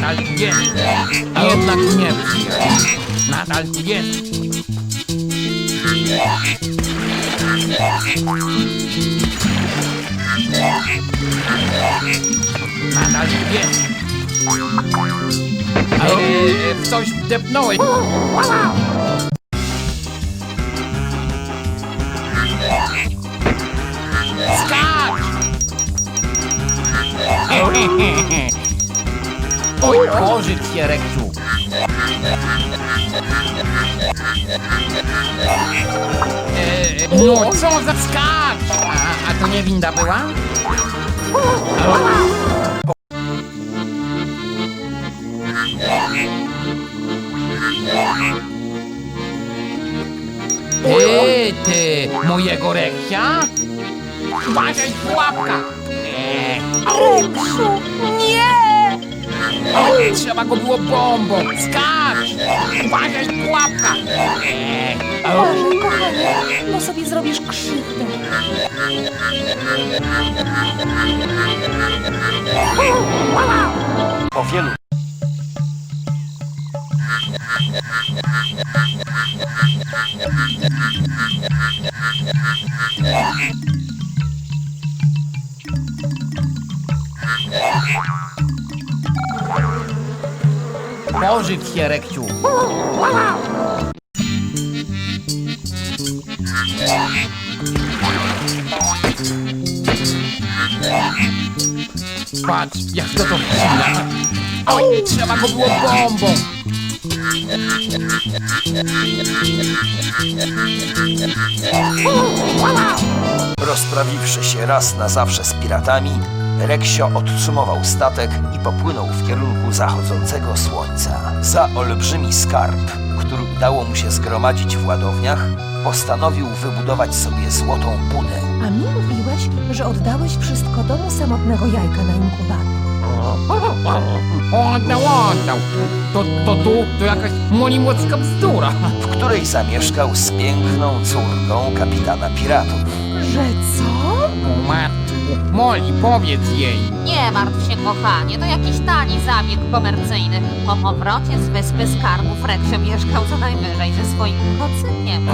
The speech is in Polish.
Nadal tu jest. Jednak nie przyjaciel. Nadal tu jest. Nadal tu jest. Eee, w coś wdepnąłeś. Skacz! Oj, Boże, Kierekciu. E, no, co za skacz? A, a to nie winda była? Ty, mojego reksia? Uważaj, pułapka! Eee. Reksiu, nie! Trzeba go było bombą! Skacz! Uważaj, pułapka! Eee. Uważaj, kochanie, bo sobie zrobisz krzywdę. Po wielu Pożyw się, Rekciu! Patrz, jak to to wcina! Oj, trzeba go było bombą! Rozprawiwszy się raz na zawsze z piratami, Reksio odsumował statek i popłynął w kierunku zachodzącego słońca. Za olbrzymi skarb, który udało mu się zgromadzić w ładowniach, postanowił wybudować sobie złotą budę. A mi mówiłeś, że oddałeś wszystko do samotnego jajka na inkubator. Oddał, oddał! To, to tu, to jakaś molimocka bzdura! w której zamieszkał z piękną córką kapitana piratów. Że co? O matku, Moli, powiedz jej! Nie martw się, kochanie, to jakiś tani zabieg komercyjny. Po powrocie z Wyspy Skarbów Reksio mieszkał co najwyżej ze swoim kocykiem.